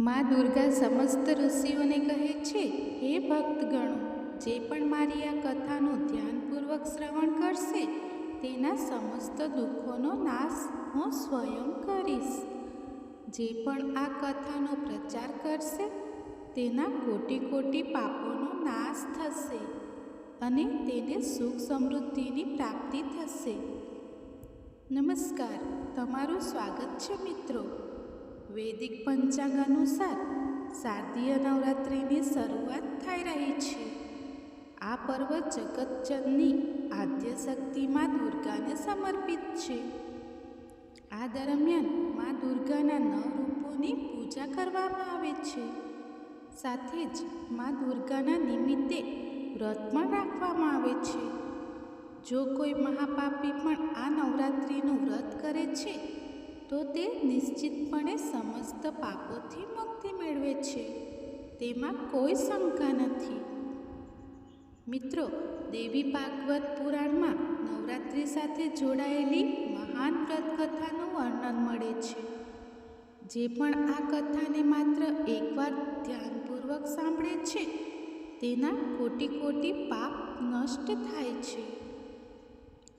મા દુર્ગા સમસ્ત ઋષિઓને કહે છે, હે ભક્તગણો, જે પણ મારી આ કથાનું ધ્યાનપૂર્વક શ્રવણ કરશે, તેના સમસ્ત દુઃખોનો નાશ હું સ્વયં કરીશ. જે પણ આ કથાનો પ્રચાર કરશે, તેના કોટી કોટી પાપોનો નાશ થશે અને તેને સુખ સમૃદ્ધિની પ્રાપ્તિ થશે. નમસ્કાર, તમારું સ્વાગત છે મિત્રો. વૈદિક પંચાંગ અનુસાર શારદીય નવરાત્રિની શરૂઆત થઈ રહી છે. આ પર્વ જગતચંદની આદ્ય શક્તિમાં દુર્ગાને સમર્પિત છે. આ દરમિયાન મા દુર્ગાના નવ રૂપોની પૂજા કરવામાં આવે છે. સાથે જ મા દુર્ગાના નિમિત્તે વ્રત પણ રાખવામાં આવે છે. જો કોઈ મહાપાપી પણ આ નવરાત્રિનું વ્રત કરે છે તો તે નિશ્ચિતપણે સમસ્ત પાપોથી મુક્તિ મેળવે છે. તેમાં કોઈ શંકા નથી. મિત્રો, દેવી ભાગવત પુરાણમાં નવરાત્રિ સાથે જોડાયેલી મહાન વ્રત કથાનું વર્ણન મળે છે. જે પણ આ કથાને માત્ર એકવાર ધ્યાનપૂર્વક સાંભળે છે, તેના કોટી કોટી પાપ નષ્ટ થાય છે.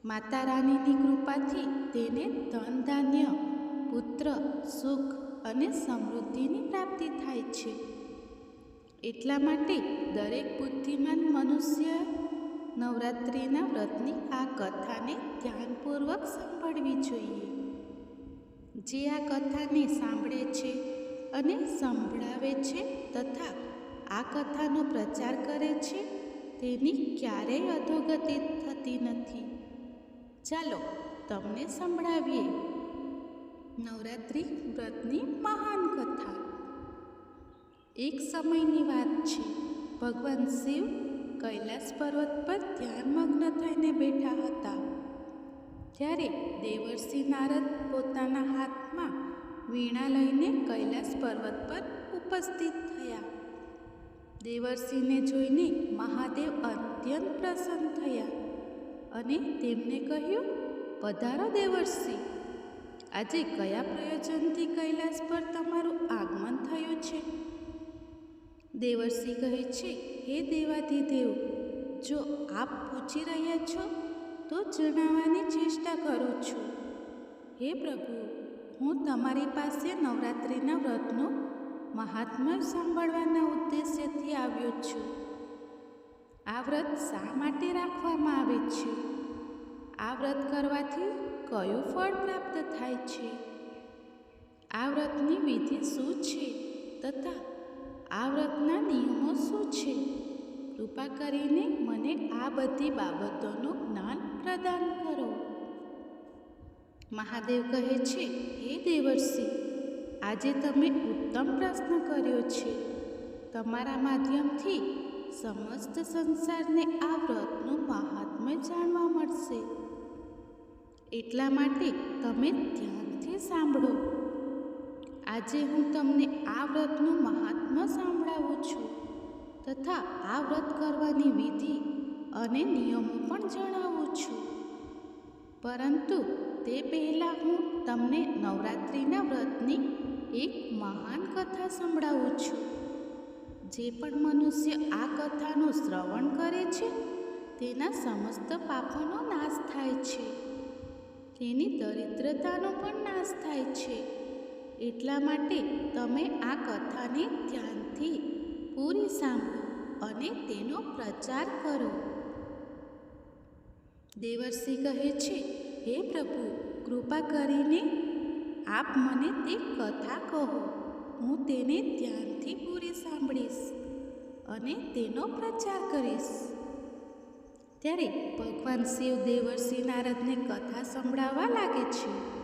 માતા રાણીની કૃપાથી તેને ધન ધાન્ય પુત્ર, સુખ અને સમૃદ્ધિની પ્રાપ્તિ થાય છે. એટલા માટે દરેક બુદ્ધિમાન મનુષ્ય નવરાત્રિના વ્રતની આ કથાને ધ્યાનપૂર્વક સાંભળવી જોઈએ. જે આ કથાને સાંભળે છે અને સંભળાવે છે તથા આ કથાનો પ્રચાર કરે છે, તેની ક્યારેય અધોગતિ થતી નથી. ચાલો તમને સંભળાવીએ. નવરાત્રિ વ્રતની મહાન કથા. એક સમયની વાત છે. ભગવાન શિવ કૈલાસ પર્વત પર ધ્યાનમગ્ન થઈને બેઠા હતા. ત્યારે દેવર્ષિ નારદ પોતાના હાથમાં વીણા લઈને કૈલાસ પર્વત પર ઉપસ્થિત થયા. દેવર્ષિને જોઈને મહાદેવ અત્યંત પ્રસન્ન થયા અને તેમને કહ્યું, પધારો દેવર્ષિ. આજે કયા પ્રયોજનથી કૈલાસ પર તમારું આગમન થયું છે? દેવર્ષિ કહે છે, હે દેવાધિદેવ, જો આપ પૂછી રહ્યા છો, તો જણાવવાની ચેષ્ટા કરું છું. હે પ્રભુ, હું તમારી પાસે નવરાત્રિના વ્રતનો મહાત્મા સાંભળવાના ઉદ્દેશ્યથી આવ્યો છું. આ વ્રત શા માટે રાખવામાં આવે છે? આ વ્રત કરવાથી કયું ફળ પ્રાપ્ત થાય છે? આ વ્રતની વિધિ શું છે? તથા આ વ્રતના નિયમો શું છે? કૃપા કરીને મને આ બધી બાબતોનું જ્ઞાન પ્રદાન કરો. મહાદેવ કહે છે, હે દેવર્ષિ, આજે તમે ઉત્તમ પ્રશ્ન કર્યો છે. તમારા માધ્યમથી સમસ્ત સંસારને આ વ્રતનું મહાત્મ્ય જાણવા મળશે. એટલા માટે તમે ધ્યાનથી સાંભળો. આજે હું તમને આ વ્રતનું મહાત્મ્ય સાંભળાવું છું તથા આ વ્રત કરવાની વિધિ અને નિયમો પણ જણાવું છું. પરંતુ તે પહેલાં હું તમને નવરાત્રિના વ્રતની એક મહાન કથા સંભળાવું છું. જે પણ મનુષ્ય આ કથાનું શ્રવણ કરે છે, તેના સમસ્ત પાપોનો નાશ થાય છે. તેની દરિદ્રતાનો પણ નાશ થાય છે. એટલા માટે તમે આ કથાને ધ્યાનથી પૂરી સાંભળો અને તેનો પ્રચાર કરો. દેવર્ષિ કહે છે, હે પ્રભુ, કૃપા કરીને આપ મને તે કથા કહો. હું તેને ધ્યાનથી પૂરી સાંભળીશ અને તેનો પ્રચાર કરીશ. ત્યારે ભગવાન શિવ દેવર્ષિ નારદને કથા સંભળાવવા લાગે છે.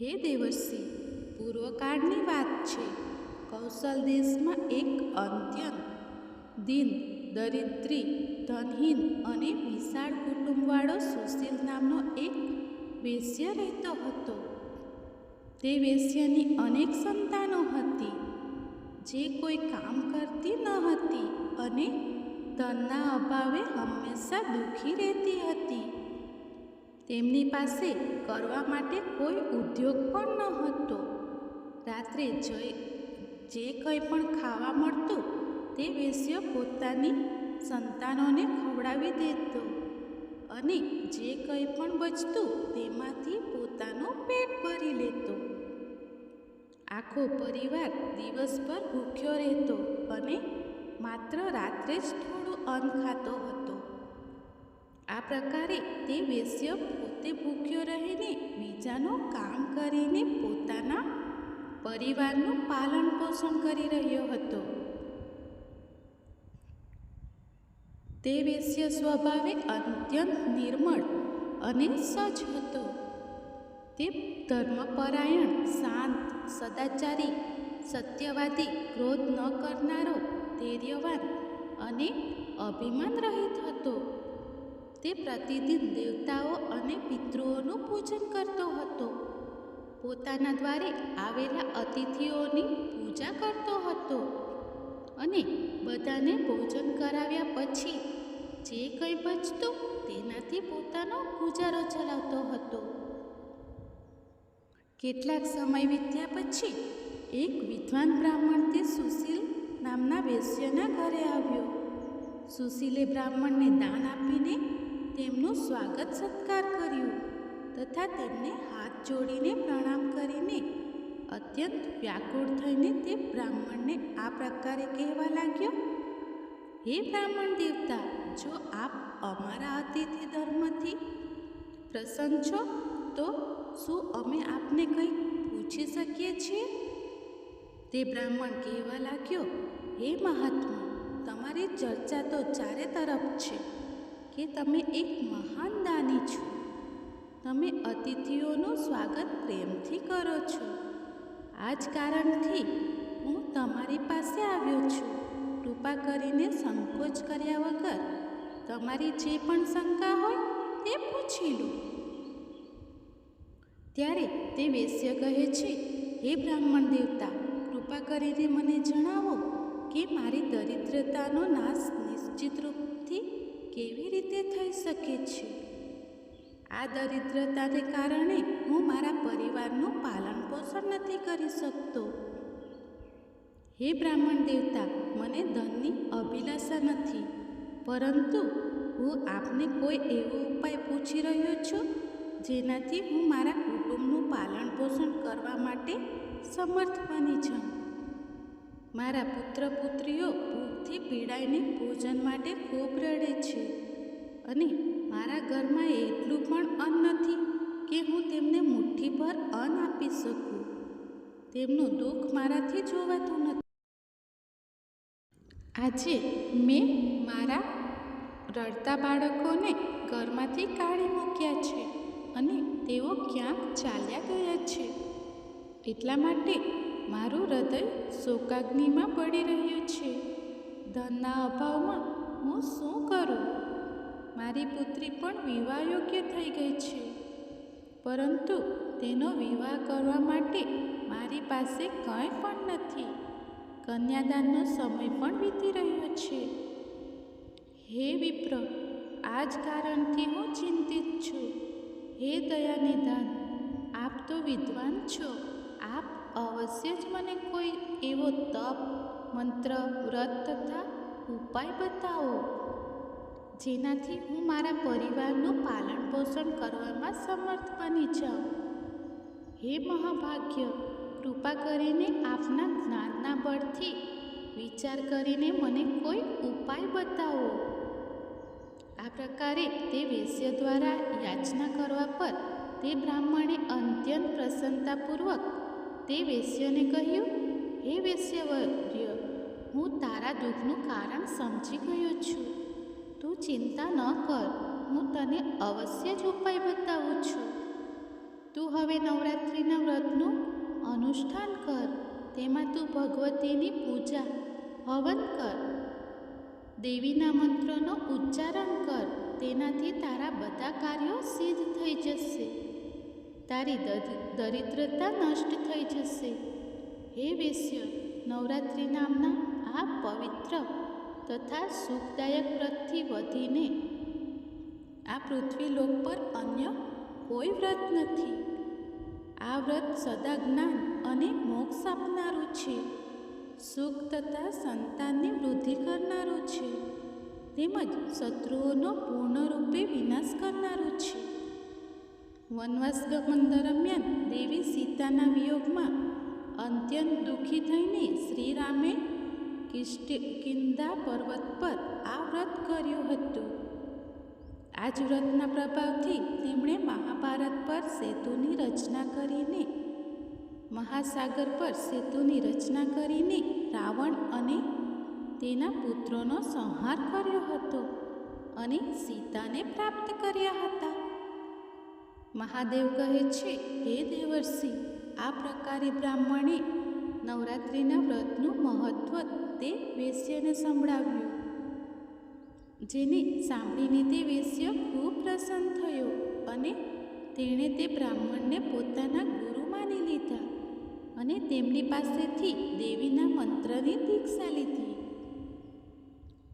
હે દેવર્ષિ, પૂર્વકાળની વાત છે. કૌશલ દેશમાં એક અત્યંત દિન, દરિદ્રી, ધનહીન અને વિશાળ કુટુંબવાળો સુશીલ નામનો એક વેશ્ય રહેતો હતો. તે વેશ્યની અનેક સંતાનો હતી. જે કોઈ કામ કરતી ન હતી અને ધનના અભાવે હંમેશા દુઃખી રહેતી હતી. તેમની પાસે કરવા માટે કોઈ ઉદ્યોગ પણ ન હતો. રાત્રે જઈ જે કંઈ પણ ખાવા મળતું, તે વેશ્ય પોતાની સંતાનોને ખવડાવી દેતો અને જે કંઈ પણ બચતું, તેમાંથી પોતાનું પેટ ભરી લેતો. આખો પરિવાર દિવસભર ભૂખ્યો રહેતો અને માત્ર રાત્રે જ થોડું અન્ન ખાતો હતો. આ પ્રકારે તે વેશ્ય પોતે ભૂખ્યો રહીને બીજાનું કામ કરીને પોતાના પરિવારનું પાલન પોષણ કરી રહ્યો હતો. તે વેશ્ય સ્વભાવે અત્યંત નિર્મળ અને સજ હતો. તે ધર્મપરાયણ, શાંત, સદાચારી, સત્યવાદી, ક્રોધ ન કરનારો, ધૈર્યવાન અને અભિમાન રહિત હતો. તે પ્રતિદિન દેવતાઓ અને પિતૃઓનું પૂજન કરતો હતો. પોતાના દ્વારે આવેલા અતિથિઓની પૂજા કરતો હતો અને બધાને ભોજન કરાવ્યા પછી જે કંઈ બચતું તેનાથી પોતાનો ગુજારો ચલાવતો હતો. કેટલાક સમય વીત્યા પછી એક વિદ્વાન બ્રાહ્મણ તે સુશીલ નામના વેશ્યના ઘરે આવ્યો. સુશીલે બ્રાહ્મણને દાન આપીને તેમનું સ્વાગત સત્કાર કર્યું તથા તેમને હાથ જોડીને પ્રણામ કરીને અત્યંત વ્યાકુળ થઈને તે બ્રાહ્મણને આ પ્રકારે કહેવા લાગ્યો, હે બ્રાહ્મણ દેવતા, જો આપ અમારા અતિથિ ધર્મથી પ્રસન્ન છો, તો શું અમે આપને કંઈક પૂછી શકીએ છીએ? તે બ્રાહ્મણ કહેવા લાગ્યો, હે મહાત્મા તમારી ચર્ચા તો ચારે તરફ છે કે તમે એક મહાન દાની છો. તમે અતિથિઓનું સ્વાગત પ્રેમથી કરો છો. આ જ કારણથી હું તમારી પાસે આવ્યો છું. કૃપા કરીને સંકોચ કર્યા વગર તમારી જે પણ શંકા હોય તે પૂછી લો. ત્યારે તે વેશ્ય કહે છે, હે બ્રાહ્મણ દેવતા, કૃપા કરીને મને જણાવો કે મારી દરિદ્રતાનો નાશ નિશ્ચિત રૂપથી કેવી રીતે થઈ શકે છે? આ દરિદ્રતાને કારણે હું મારા પરિવારનું પાલન પોષણ નથી કરી શકતો. હે બ્રાહ્મણ દેવતા, મને ધનની અભિલાષા નથી, પરંતુ હું આપને કોઈ એવો ઉપાય પૂછી રહ્યો છું, જેનાથી હું મારા કુટુંબનું પાલન પોષણ કરવા માટે સમર્થ બની જાઉં. મારા પુત્ર પુત્રીઓ ભૂખથી પીડાઈને ભોજન માટે ખૂબ રડે છે અને મારા ઘરમાં એટલું પણ અન્ન નથી કે હું તેમને મુઠ્ઠીભર અન્ન આપી શકું. તેમનું દુઃખ મારાથી જોવાતું નથી. આજે મેં મારા રડતા બાળકોને ઘરમાંથી કાઢી મૂક્યા છે અને તેઓ ક્યાંક ચાલ્યા ગયા છે. એટલા માટે મારું હૃદય શોકાગ્નિમાં પડી રહ્યું છે. ધનના અભાવમાં હું શું કરું? મારી પુત્રી પણ વિવાહ યોગ્ય થઈ ગઈ છે. પરંતુ તેનો વિવાહ કરવા માટે મારી પાસે કંઈ પણ નથી. કન્યાદાનનો સમય પણ વીતી રહ્યો છે. હે વિપ્ર આ જ કારણથી હું ચિંતિત છું. હે દયાનિદાન, આપ તો વિદ્વાન છો. અવશ્ય જ મને કોઈ એવો તપ, મંત્ર, વ્રત તથા ઉપાય બતાવો, જેનાથી હું મારા પરિવારનું પાલન પોષણ કરવામાં સમર્થ બની જાઉં. હે મહાભાગ્ય, કૃપા કરીને આપના જ્ઞાનના બળથી વિચાર કરીને મને કોઈ ઉપાય બતાવો. આ પ્રકારે તે વેશ્ય દ્વારા યાચના કરવા પર તે બ્રાહ્મણે અત્યંત પ્રસન્નતાપૂર્વક તે વેશ્યને કહ્યું, હે વેશ્યવર્ય, હું તારા દુઃખનું કારણ સમજી ગયો છું. તું ચિંતા ન કર, હું તને અવશ્ય જ ઉપાય બતાવું છું. તું હવે નવરાત્રિના વ્રતનું અનુષ્ઠાન કર, તેમાં તું ભગવતીની પૂજા, હવન કર. દેવીના મંત્રનો ઉચ્ચારણ કર, તેનાથી તારા બધા કાર્યો સિદ્ધ થઈ જશે. તારી દરિદ્રતા નષ્ટ થઈ જશે. હે વેશ્ય, નવરાત્રિ નામના આ પવિત્ર તથા સુખદાયક વ્રતથી વધીને આ પૃથ્વી લોક પર અન્ય કોઈ વ્રત નથી. આ વ્રત સદા જ્ઞાન અને મોક્ષ આપનારું છે. સુખ તથા સંતાનની વૃદ્ધિ કરનારું છે. તેમજ શત્રુઓનો પૂર્ણરૂપે વિનાશ કરનારું છે. વનવાસ ગમન દરમિયાન દેવી સીતાના વિયોગમાં અત્યંત દુઃખી થઈને શ્રીરામે કિંદા પર્વત પર આ વ્રત કર્યું હતું. આ જ વ્રતના પ્રભાવથી તેમણે મહાભારત પર સેતુની રચના કરીને, મહાસાગર પર સેતુની રચના કરીને રાવણ અને તેના પુત્રોનો સંહાર કર્યો હતો અને સીતાને પ્રાપ્ત કર્યા હતા. મહાદેવ કહે છે, હે દેવર્ષિ, આ પ્રકારે બ્રાહ્મણે નવરાત્રિના વ્રતનું મહત્વ તે વેશ્યને સંભળાવ્યું. જેને સાંભળીને તે વેશ્ય ખૂબ પ્રસન્ન થયો અને તેણે તે બ્રાહ્મણને પોતાના ગુરુ માની લીધા અને તેમની પાસેથી દેવીના મંત્રની દીક્ષા લીધી.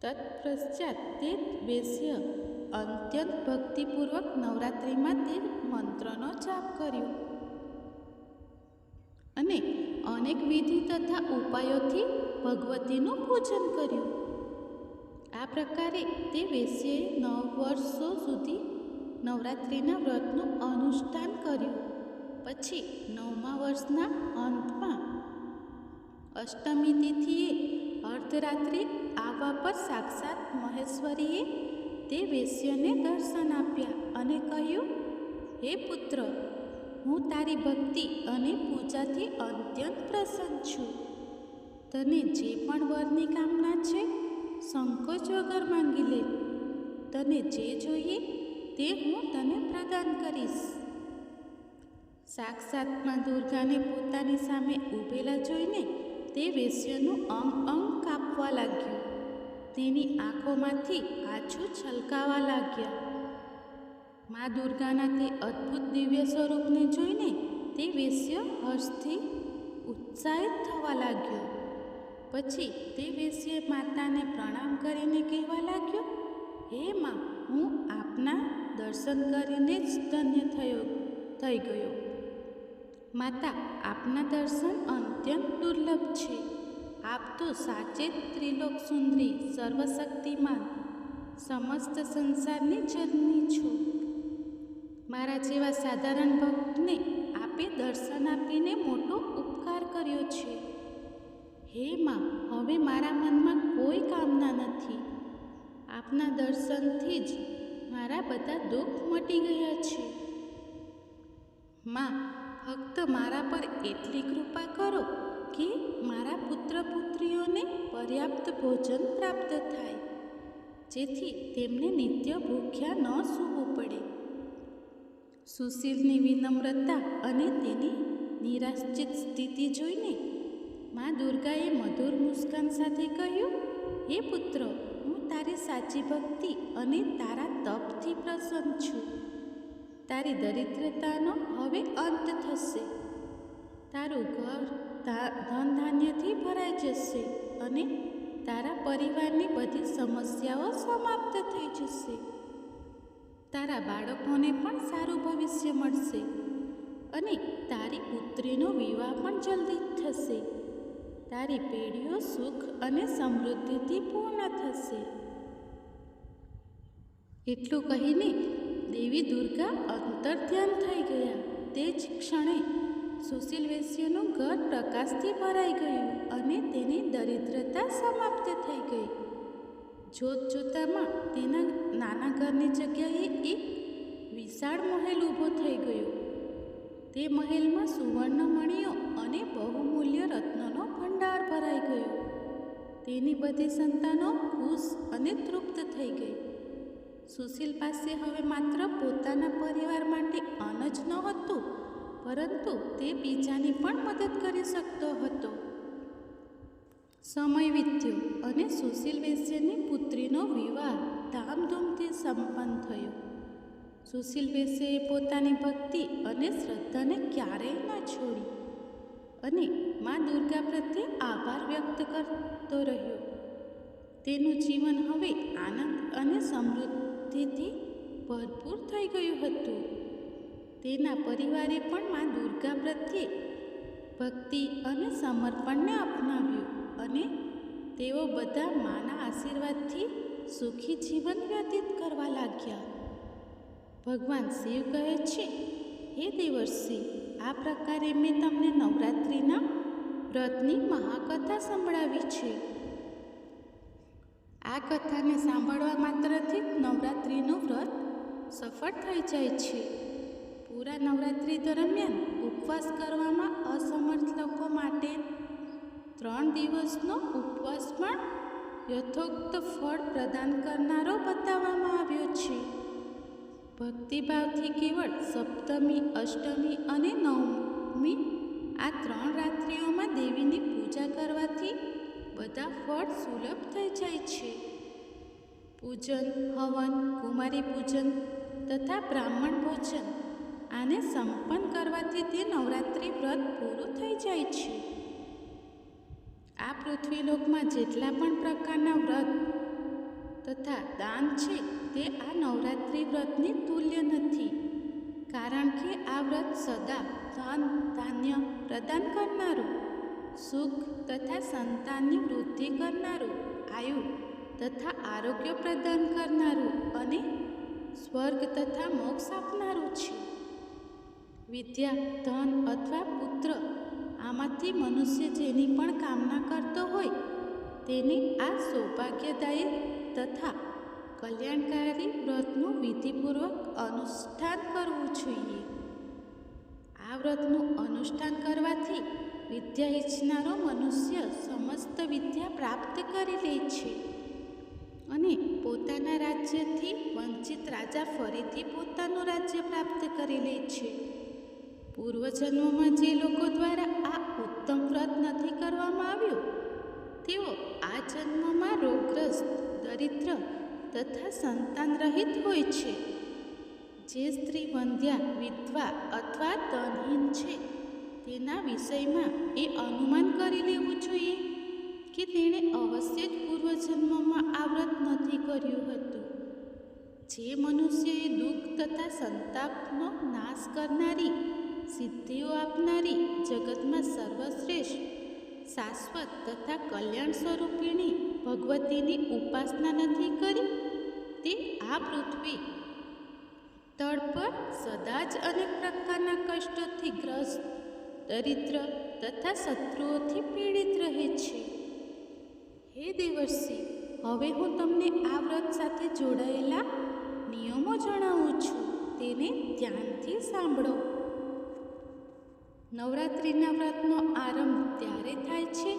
તત્પશ્ચાત તે વેશ્ય અત્યંત ભક્તિપૂર્વક નવરાત્રિમાં તે મંત્રનો જાપ કર્યો. અને અનેક વિધિ તથા ઉપાયોથી ભગવતીનું પૂજન કર્યું. આ પ્રકારે તે વેશ્યએ નવ વર્ષો સુધી નવરાત્રિના વ્રતનું અનુષ્ઠાન કર્યું. પછી નવમા વર્ષના અંતમાં અષ્ટમી તિથિએ અર્ધરાત્રિ આવવા પર સાક્ષાત મહેશ્વરીએ તે વેશ્યને દર્શન આપ્યા અને કહ્યું હે પુત્ર, હું તારી ભક્તિ અને પૂજાથી અત્યંત પ્રસન્ન છું. તને જે પણ વરની કામના છે, સંકોચ વગર માંગી લે. તને જે જોઈએ, તે હું તને પ્રદાન કરીશ. સાક્ષાતમાં દુર્ગાને પોતાની સામે ઊભેલા જોઈને તે વેશ્યનું અંગ અંગ કાપવા લાગ્યું. તેની આંખોમાંથી આછું છલકાવા લાગ્યા. મા દુર્ગાના તે અદ્ભુત દિવ્ય સ્વરૂપને જોઈને તે વેશ્ય હર્ષથી ઉત્સાહિત થવા લાગ્યો. પછી તે વેશ્ય માતાને પ્રણામ કરીને કહેવા લાગ્યો, હે માં, હું આપના દર્શન કરીને જ ધન્ય થયો, થઈ ગયો. માતા, આપના દર્શન અત્યંત દુર્લભ છે. આપ તો સાચે જ ત્રિલોક સુંદરી, સર્વશક્તિમાન, સમસ્ત સંસારની જન્મી છો. મારા જેવા સાધારણ ભક્તને આપે દર્શન આપીને મોટો ઉપકાર કર્યો છે. હે માં, હવે મારા મનમાં કોઈ કામના નથી. આપના દર્શનથી જ મારા બધા દુઃખ મટી ગયા છે. માં ફક્ત મારા પર એટલી કૃપા કરો કે મારા પુત્ર પુત્રીઓને પર્યાપ્ત ભોજન પ્રાપ્ત થાય, જેથી તેમને નિત્ય ભૂખ્યા ન સૂવું પડે. સુશીલની વિનમ્રતા અને તેની નિરાશ્ચિત સ્થિતિ જોઈને મા દુર્ગાએ મધુર મુસ્કાન સાથે કહ્યું, હે પુત્ર, હું તારી સાચી ભક્તિ અને તારા તપથી પ્રસન્ન છું. તારી દરિદ્રતાનો હવે અંત થશે. તારું ઘર ધન ધાન્યથી ભરાઈ જશે અને તારા પરિવારની બધી સમસ્યાઓ સમાપ્ત થઈ જશે. તારા બાળકોને પણ સારું ભવિષ્ય મળશે અને તારી પુત્રીનો વિવાહ પણ જલ્દી થશે. તારી પેઢીઓ સુખ અને સમૃદ્ધિથી પૂર્ણ થશે. એટલું કહીને દેવી દુર્ગા અંતર ધ્યાન થઈ ગયા. તે જ ક્ષણે સુશીલ વેશ્યનું ઘર પ્રકાશથી ભરાઈ ગયું અને તેની દરિદ્રતા સમાપ્ત થઈ ગઈ. જોત જોતામાં તેના નાના ઘરની જગ્યાએ એક વિશાળ મહેલ ઊભો થઈ ગયો. તે મહેલમાં સુવર્ણમણીઓ અને બહુમૂલ્ય રત્નોનો ભંડાર ભરાઈ ગયો. તેની બધી સંતાનો ખુશ અને તૃપ્ત થઈ ગઈ. સુશીલ પાસે હવે માત્ર પોતાના પરિવાર માટે અન્ન જ નહોતું, પરંતુ તે બીજાની પણ મદદ કરી શકતો હતો. સમય વીત્યો અને સુશીલ વેશ્યની પુત્રીનો વિવાહ ધામધૂમથી સંપન્ન થયો. સુશીલ વેશ્યએ પોતાની ભક્તિ અને શ્રદ્ધાને ક્યારેય ન છોડી અને મા દુર્ગા પ્રત્યે આભાર વ્યક્ત કરતો રહ્યો. તેનું જીવન હવે આનંદ અને સમૃદ્ધિથી ભરપૂર થઈ ગયું હતું. તેના પરિવારે પણ મા દુર્ગા પ્રત્યે ભક્તિ અને સમર્પણને અપનાવ્યું. અને તેઓ બધા માના આશીર્વાદથી સુખી જીવન વ્યતીત કરવા લાગ્યા. ભગવાન શિવ કહે છે, હે દેવર્ષિ, આ પ્રકારે મેં તમને નવરાત્રિના વ્રતની મહાકથા સંભળાવી છે. આ કથાને સાંભળવા માત્રથી નવરાત્રિનું વ્રત સફળ થઈ જાય છે. પૂરા નવરાત્રિ દરમિયાન ઉપવાસ કરવામાં અસમર્થ લોકો માટે ત્રણ દિવસનો ઉપવાસ પણ યથોક્ત ફળ પ્રદાન કરનારો બતાવવામાં આવ્યો છે. ભક્તિભાવથી કેવળ સપ્તમી, અષ્ટમી અને નવમી આ ત્રણ રાત્રિઓમાં દેવીની પૂજા કરવાથી બધા ફળ સુલભ થઈ જાય છે. પૂજન, હવન, કુમારી પૂજન તથા બ્રાહ્મણ ભોજન આને સંપન્ન કરવાથી તે નવરાત્રિ વ્રત પૂરું થઈ જાય છે. પૃથ્વીલોકમાં જેટલા પણ પ્રકારના વ્રત તથા દાન છે તે આ નવરાત્રિ વ્રતની તુલ્ય નથી. કારણ કે આ વ્રત સદા ધન, ધાન્ય પ્રદાન કરનારું, સુખ તથા સંતાનની વૃદ્ધિ કરનારું, આયુ તથા આરોગ્ય પ્રદાન કરનારું અને સ્વર્ગ તથા મોક્ષ આપનારું છે. વિદ્યા, ધન અથવા પુત્ર આમાંથી મનુષ્ય જેની પણ કામના કરતો હોય, તેને આ સૌભાગ્યદાયી તથા કલ્યાણકારી વ્રતનું વિધિપૂર્વક અનુષ્ઠાન કરવું જોઈએ. આ વ્રતનું અનુષ્ઠાન કરવાથી વિદ્યા ઈચ્છનારો મનુષ્ય સમસ્ત વિદ્યા પ્રાપ્ત કરી લે છે અને પોતાના રાજ્યથી વંચિત રાજા ફરીથી પોતાનું રાજ્ય પ્રાપ્ત કરી લે છે. પૂર્વજન્મમાં જે લોકો દ્વારા આ ઉત્તમ વ્રત નથી કરવામાં આવ્યું. તેઓ આ જન્મમાં રોગગ્રસ્ત, દરિદ્ર તથા સંતાન રહિત હોય છે. જે સ્ત્રી વંધ્યા, વિધવા અથવા ધનહીન છે, તેના વિષયમાં એ અનુમાન કરી લેવું જોઈએ કે તેણે અવશ્ય જ પૂર્વજન્મમાં આ વ્રત નથી કર્યું હતું. જે મનુષ્યએ દુઃખ તથા સંતાપનો નાશ કરનારી સિદ્ધિઓ આપનારી જગતમાં સર્વશ્રેષ્ઠ, શાશ્વત તથા કલ્યાણ સ્વરૂપિણી ભગવતીની ઉપાસના નથી કરી, તે આ પૃથ્વી તળ પર સદા જ અનેક પ્રકારના કષ્ટોથી ગ્રસ્ત, દરિદ્ર તથા શત્રુઓથી પીડિત રહે છે. હે દેવર્ષિ, હવે હું તમને આ વ્રત સાથે જોડાયેલા નિયમો જણાવું છું, તેને ધ્યાનથી સાંભળો. નવરાત્રિના વ્રતનો આરંભ ત્યારે થાય છે,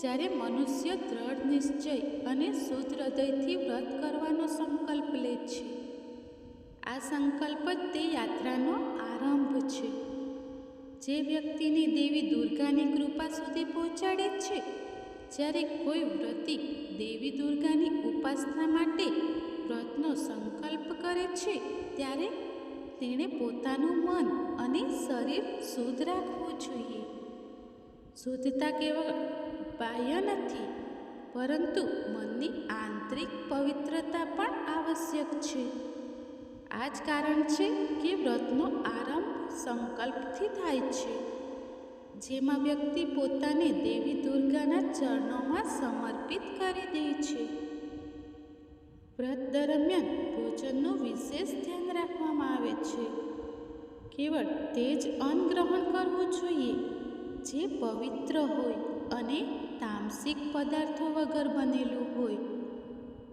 જ્યારે મનુષ્ય દ્રઢ નિશ્ચય અને શુદ્ધ હૃદયથી વ્રત કરવાનો સંકલ્પ લે છે. આ સંકલ્પ જ તે યાત્રાનો આરંભ છે. જે વ્યક્તિને દેવી દુર્ગાની કૃપા સુધી પહોંચાડે છે, જ્યારે કોઈ વ્રતિ દેવી દુર્ગાની ઉપાસના માટે વ્રતનો સંકલ્પ કરે છે, ત્યારે તેણે પોતાનું મન અને શરીર શુદ્ધ રાખવું જોઈએ. શુદ્ધતા કેવળ બાહ્ય નથી, પરંતુ મનની આંતરિક પવિત્રતા પણ આવશ્યક છે. આ જ કારણ છે કે વ્રતનો આરંભ સંકલ્પથી થાય છે. જેમાં વ્યક્તિ પોતાને દેવી દુર્ગાના ચરણોમાં સમર્પિત કરી દે છે. વ્રત દરમિયાન ભોજનનું વિશેષ ધ્યાન રાખવામાં આવે છે. કેવળ તે જ અન્ન ગ્રહણ કરવું જોઈએ, જે પવિત્ર હોય અને તામસિક પદાર્થો વગર બનેલું હોય.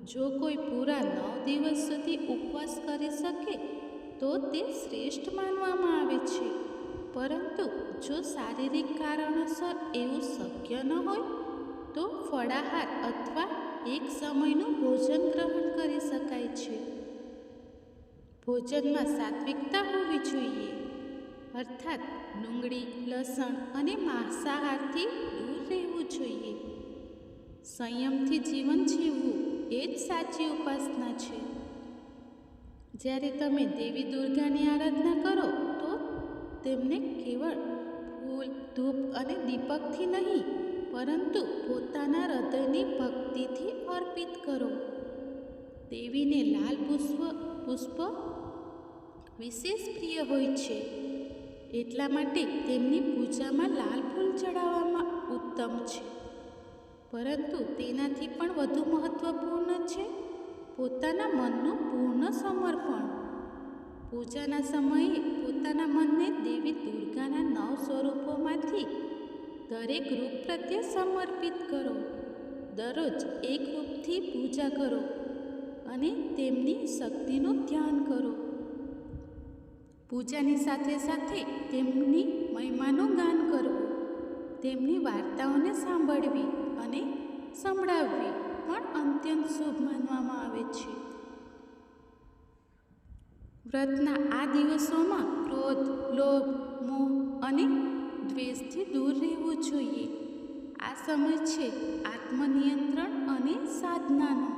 જો કોઈ પૂરા નવ દિવસ સુધી ઉપવાસ કરી શકે, તો તે શ્રેષ્ઠ માનવામાં આવે છે. પરંતુ જો શારીરિક કારણોસર એવું શક્ય ન હોય, તો ફળાહાર અથવા એક સમયનું ભોજન ગ્રહણ કરી શકાય છે. ભોજનમાં સાત્વિકતા હોવી જોઈએ. અર્થાત, ડુંગળી, લસણ અને માંસાહારથી દૂર રહેવું જોઈએ. સંયમથી જીવન જીવવું એ જ સાચી ઉપાસના છે. જ્યારે તમે દેવી દુર્ગાની આરાધના કરો, તો તેમને કેવળ ફૂલ, ધૂપ અને દીપકથી નહીં પરંતુ પોતાના હૃદયની ભક્તિથી અર્પિત કરો. દેવીને લાલ પુષ્પ પુષ્પ વિશેષ પ્રિય હોય છે. એટલા માટે તેમની પૂજામાં લાલ ફૂલ ચડાવવામાં ઉત્તમ છે. પરંતુ તેનાથી પણ વધુ મહત્વપૂર્ણ છે પોતાના મનનું પૂર્ણ સમર્પણ. પૂજાના સમયે પોતાના મનને દેવી દુર્ગાના નવ સ્વરૂપોમાંથી દરેક રૂપ પ્રત્યે સમર્પિત કરો. દરરોજ એક રૂપથી પૂજા કરો અને તેમની શક્તિનું ધ્યાન કરો. પૂજાની સાથે સાથે તેમની મહિમાનું ગાન કરવું, તેમની વાર્તાઓને સાંભળવી અને સંભળાવવી પણ અત્યંત શુભ માનવામાં આવે છે. વ્રતના આ દિવસોમાં ક્રોધ, લોભ, મોહ અને દ્વેષથી દૂર રહેવું જોઈએ. આ સમય છે આત્મનિયંત્રણ અને સાધનાનો.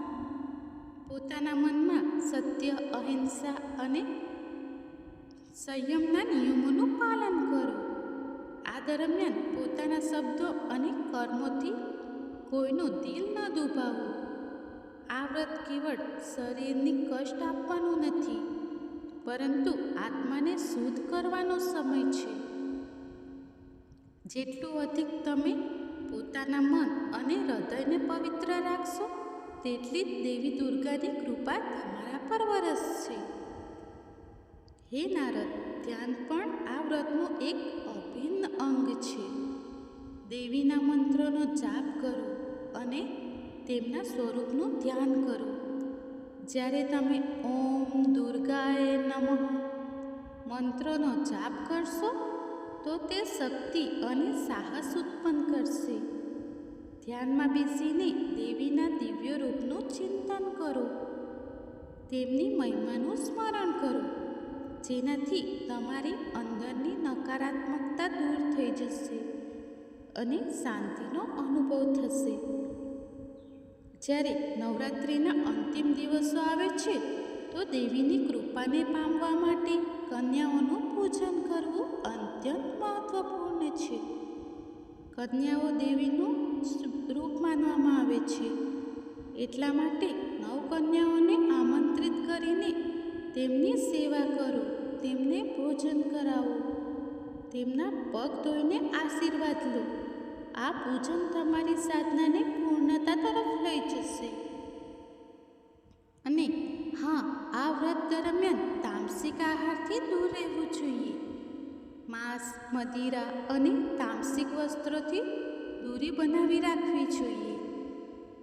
પોતાના મનમાં સત્ય, અહિંસા અને સંયમના નિયમોનું પાલન કરો. આ દરમિયાન પોતાના શબ્દો અને કર્મોથી કોઈનું દિલ ન દુભાવો. આ વ્રત કેવળ શરીરની કષ્ટ આપવાનું નથી, પરંતુ આત્માને શુદ્ધ કરવાનો સમય છે. જેટલું અધિક તમે પોતાના મન અને હૃદયને પવિત્ર રાખશો, તેટલી જ દેવી દુર્ગાની કૃપા તમારા પર વરસશે હે નારદ, ધ્યાન પણ આ વ્રતનું એક અભિન્ન અંગ છે. દેવીના મંત્રનો જાપ કરો અને તેમના સ્વરૂપનું ધ્યાન કરો. જ્યારે તમે ઓમ દુર્ગાએ નમઃ મંત્રનો જાપ કરશો તો તે શક્તિ અને સાહસ ઉત્પન્ન કરશે. ધ્યાનમાં બેસીને દેવીના દિવ્ય રૂપનું ચિંતન કરો. તેમની મહિમાનું સ્મરણ કરો, જેનાથી તમારી અંદરની નકારાત્મકતા દૂર થઈ જશે અને શાંતિનો અનુભવ થશે. જ્યારે નવરાત્રિના અંતિમ દિવસો આવે છે, તો દેવીની કૃપાને પામવા માટે કન્યાઓનું પૂજન કરવું અત્યંત મહત્વપૂર્ણ છે. કન્યાઓ દેવીનું રૂપ માનવામાં આવે છે. એટલા માટે નવ કન્યાઓને આમંત્રિત કરીને તેમની સેવા કરો, તેમને ભોજન કરાવો. તેમના પગ ધોઈને આશીર્વાદ લો. આ પૂજન તમારી સાધનાને પૂર્ણતા તરફ લઈ જશે. અને હા, આ વ્રત દરમિયાન તામસિક આહારથી દૂર રહેવું જોઈએ. માંસ, મદિરા અને તામસિક વસ્ત્રોથી દૂરી બનાવી રાખવી જોઈએ.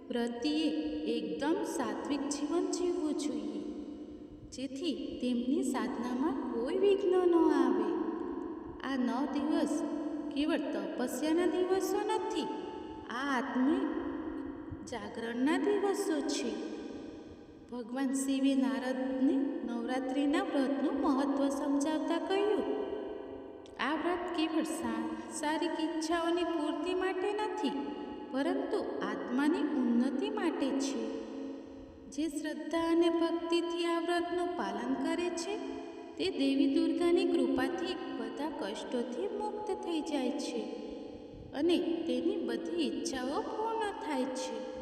વ્રતિએ એકદમ સાત્વિક જીવન જીવવું જોઈએ. જેથી તેમની સાધનામાં કોઈ વિઘ્ન ન આવે. આ નવ દિવસ કેવળ તપસ્યાના દિવસો નથી, આ આત્મિક જાગરણના દિવસો છે. ભગવાન શિવે નારદને નવરાત્રિના વ્રતનું મહત્ત્વ સમજાવતા કહ્યું, આ વ્રત કેવળ સાંસારિક ઈચ્છાઓની પૂર્તિ માટે નથી, પરંતુ આત્માની ઉન્નતિ માટે છે. જે શ્રદ્ધા અને ભક્તિથી આ વ્રતનું પાલન કરે છે, તે દેવી દુર્ગાની કૃપાથી બધા કષ્ટોથી મુક્ત થઈ જાય છે અને તેની બધી ઈચ્છાઓ પૂર્ણ થાય છે.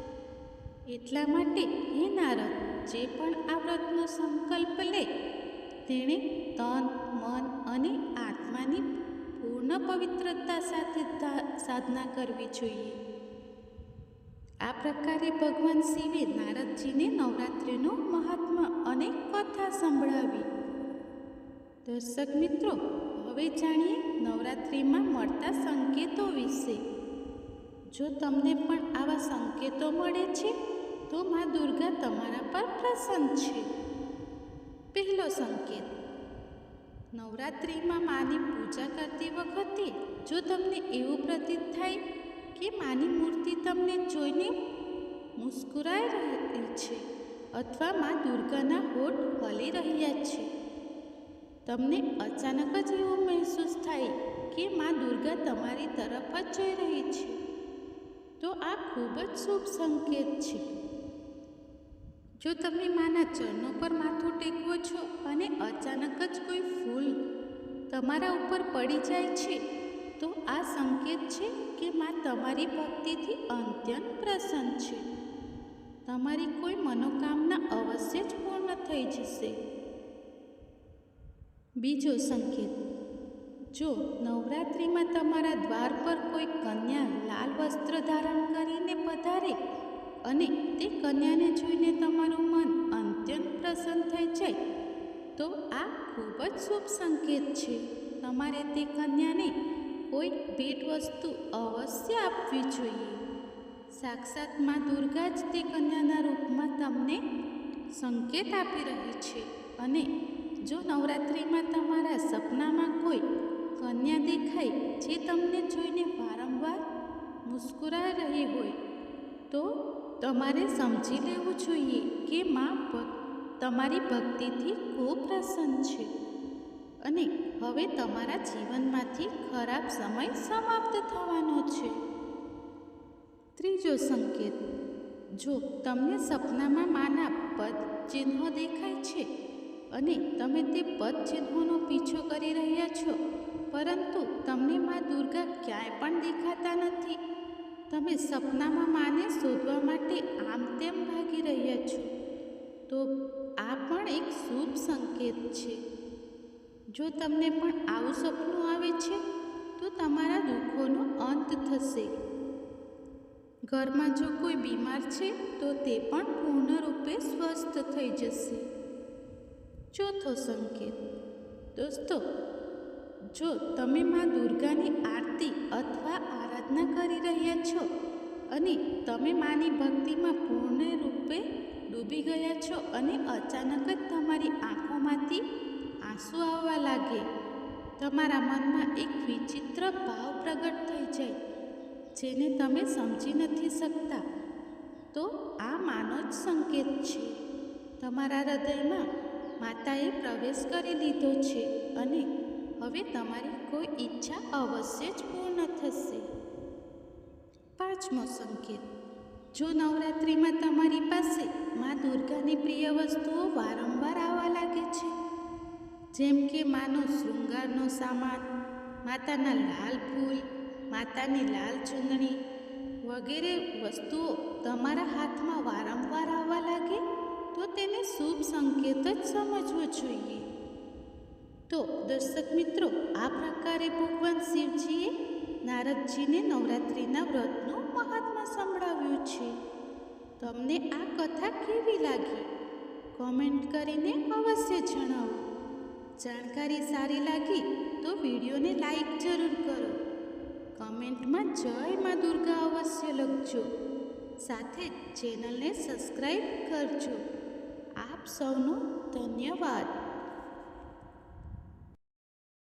એટલા માટે હે નારદ જે પણ આ વ્રતનો સંકલ્પ લે, તેણે તન, મન અને આત્માની પૂર્ણ પવિત્રતા સાથે સાધના કરવી જોઈએ. આ પ્રકારે ભગવાન શિવે નારદજીને નવરાત્રિનું મહાત્મા અને કથા સંભળાવી. દર્શક મિત્રો, હવે જાણીએ નવરાત્રિમાં મળતા સંકેતો વિશે. જો તમને પણ આવા સંકેતો મળે છે તો મા દુર્ગા તમારા પર પ્રસન્ન છે. પહેલો સંકેત. નવરાત્રિમાં માની પૂજા કરતી વખતે જો તમને એવું પ્રતીત થાય કે માની મૂર્તિ તમને જોઈને મુસ્કુરાઈ રહી છે અથવા મા દુર્ગાના હોઠ હલી રહ્યા છે, તમને અચાનક જ એવું મહેસૂસ થાય કે મા દુર્ગા તમારી તરફ જ જોઈ રહી છે, તો આ ખૂબ જ શુભ સંકેત છે. જો તમે માના ચરણો પર માથું ટેકવો છો અને અચાનક જ કોઈ ફૂલ તમારા ઉપર પડી જાય છે, તો આ સંકેત છે કે મા તમારી ભક્તિથી અત્યંત પ્રસન્ન છે. તમારી કોઈ મનોકામના અવશ્ય જ પૂર્ણ થઈ જશે. બીજો સંકેત, જો નવરાત્રિમાં તમારા દ્વાર પર કોઈ કન્યા લાલ વસ્ત્ર ધારણ કરીને પધારે અને તે કન્યાને જોઈને તમારું મન અત્યંત પ્રસન્ન થઈ જાય. તો આ ખૂબ જ શુભ સંકેત છે. તમારે તે કન્યાને કોઈ ભેટ વસ્તુ અવશ્ય આપવી જોઈએ. સાક્ષાતમાં દુર્ગા જ તે કન્યાના રૂપમાં તમને સંકેત આપી રહી છે. અને જો નવરાત્રિમાં તમારા સપનામાં કોઈ કન્યા દેખાય જે તમને જોઈને વારંવાર મુસ્કુરાઈ રહી હોય, તો તમારે સમજી લેવું જોઈએ કે મા તમારી ભક્તિથી ખૂબ પ્રસન્ન છે. અને હવે તમારા જીવનમાંથી ખરાબ સમય સમાપ્ત થવાનો છે. ત્રીજો સંકેત. જો તમને સપનામાં માના પદ ચિહ્નો દેખાય છે અને તમે તે પદ ચિહ્નોનો પીછો કરી રહ્યા છો, પરંતુ તમને મા દુર્ગા ક્યાંય પણ દેખાતા નથી. તમે સપનામાં માને શોધવા માટે આમ તેમ ભાગી રહ્યા છો, તો આ પણ એક શુભ સંકેત છે. જો તમને પણ આવું સપનું આવે છે, તો તમારા દુઃખોનો અંત થશે. ઘરમાં જો કોઈ બીમાર છે, તો તે પણ પૂર્ણરૂપે સ્વસ્થ થઈ જશે. ચોથો સંકેત. દોસ્તો જો તમે મા દુર્ગાની આરતી અથવા આરાધના કરી રહ્યા છો અને તમે માની ભક્તિમાં પૂર્ણ રૂપે ડૂબી ગયા છો અને અચાનક જ તમારી આંખોમાંથી આંસુ આવવા લાગે, તમારા મનમાં એક વિચિત્ર ભાવ પ્રગટ થઈ જાય, જેને તમે સમજી નથી શકતા. તો આ માનો જ સંકેત છે. તમારા હૃદયમાં માતાએ પ્રવેશ કરી લીધો છે અને હવે તમારી કોઈ ઈચ્છા અવશ્ય જ પૂર્ણ થશે. પાંચમો સંકેત. જો નવરાત્રિમાં તમારી પાસે મા દુર્ગાની પ્રિય વસ્તુઓ વારંવાર આવવા લાગે છે, જેમ કે માનો શૃંગારનો સામાન, માતાના લાલ ફૂલ, માતાની લાલ ચૂંદણી વગેરે વસ્તુઓ તમારા હાથમાં વારંવાર આવવા લાગે, તો તેને શુભ સંકેત જ સમજવો જોઈએ. તો દર્શક મિત્રો, આ પ્રકારે ભગવાન શિવજીએ નારદજીને નવરાત્રિના વ્રતનું મહાત્મા સંભળાવ્યું છે. તમને આ કથા કેવી લાગી? કોમેન્ટ કરીને અવશ્ય જણાવો. જાણકારી સારી લાગી તો વિડીયોને લાઈક જરૂર કરો. કમેન્ટમાં જય મા દુર્ગા અવશ્ય લખજો. સાથે ચેનલને સબસ્ક્રાઈબ કરજો. આપ સૌનો ધન્યવાદ.